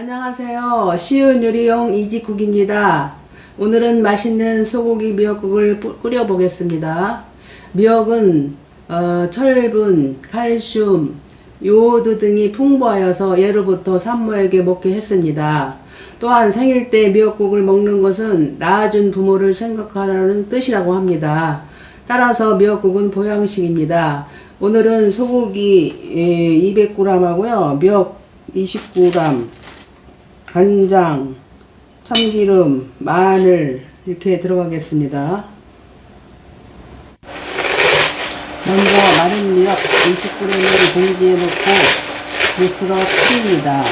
안녕하세요. 쉬운 요리용 이지국입니다. 오늘은 맛있는 소고기 미역국을 뿌- 끓여 보겠습니다. 미역은 어, 철분, 칼슘, 요오드 등이 풍부하여서 예로부터 산모에게 먹게 했습니다. 또한 생일 때 미역국을 먹는 것은 낳아준 부모를 생각하라는 뜻이라고 합니다. 따라서 미역국은 보양식입니다. 오늘은 소고기 200g 하고요. 미역 29g, 간장, 참기름, 마늘 이렇게 들어가겠습니다. 먼저 마른 미역 20g을 봉지에 넣고 부스러뜨립니다.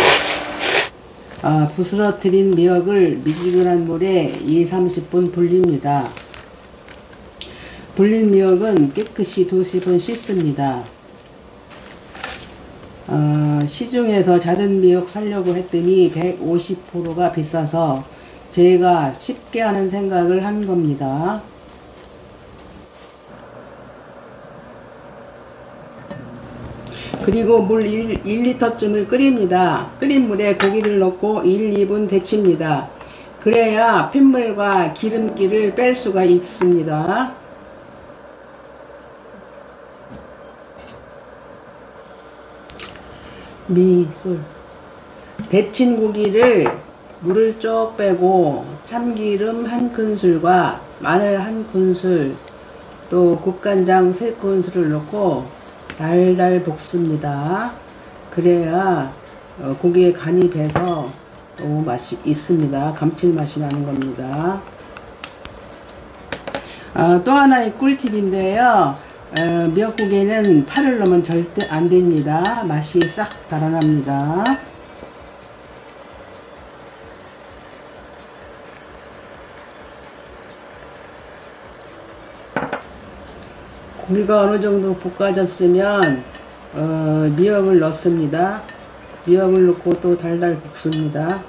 아, 부스러뜨린 미역을 미지근한 물에 2, 30분 불립니다. 불린 미역은 깨끗이 두세 번 씻습니다. 어, 시중에서 작은 미역 살려고 했더니 150%가 비싸서 제가 쉽게 하는 생각을 한 겁니다. 그리고 물 1, 1리터쯤을 끓입니다. 끓인 물에 고기를 넣고 1, 2분 데칩니다. 그래야 핏물과 기름기를 뺄 수가 있습니다. 미술 데친 고기를 물을 쭉 빼고 참기름 한 큰술과 마늘 한 큰술 또 국간장 세 큰술을 넣고 달달 볶습니다. 그래야 어, 고기에 간이 배서 너무 맛이 있습니다. 감칠맛이 나는 겁니다. 아, 또 하나의 꿀팁인데요. 어, 미역국에는 파를 넣으면 절대 안 됩니다. 맛이 싹 달아납니다. 고기가 어느 정도 볶아졌으면 어, 미역을 넣습니다. 미역을 넣고 또 달달 볶습니다.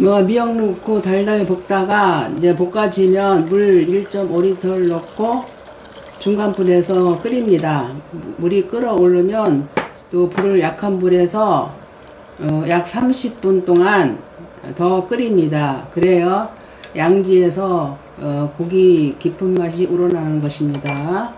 뭐 미역 넣고 달달 볶다가 이제 볶아지면 물 1.5리터를 넣고 중간 불에서 끓입니다. 물이 끓어오르면 또 불을 약한 불에서 어, 약 30분 동안 더 끓입니다. 그래요 양지에서 어, 고기 깊은 맛이 우러나는 것입니다.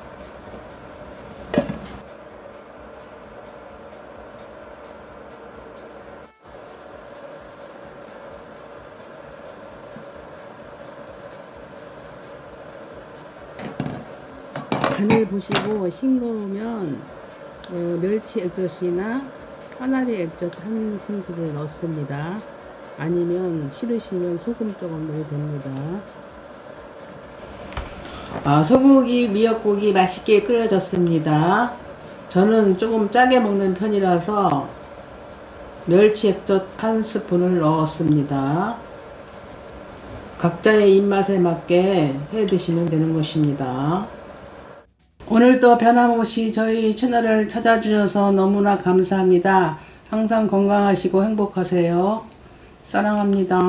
간을 보시고 싱거우면 어, 멸치 액젓이나 까나리 액젓 한 큰술을 넣습니다. 아니면 싫으시면 소금 조금 넣어도 됩니다. 아, 소고기 미역국이 맛있게 끓여졌습니다. 저는 조금 짜게 먹는 편이라서 멸치 액젓 한 스푼을 넣었습니다. 각자의 입맛에 맞게 해 드시면 되는 것입니다. 오늘도 변함없이 저희 채널을 찾아주셔서 너무나 감사합니다. 항상 건강하시고 행복하세요. 사랑합니다.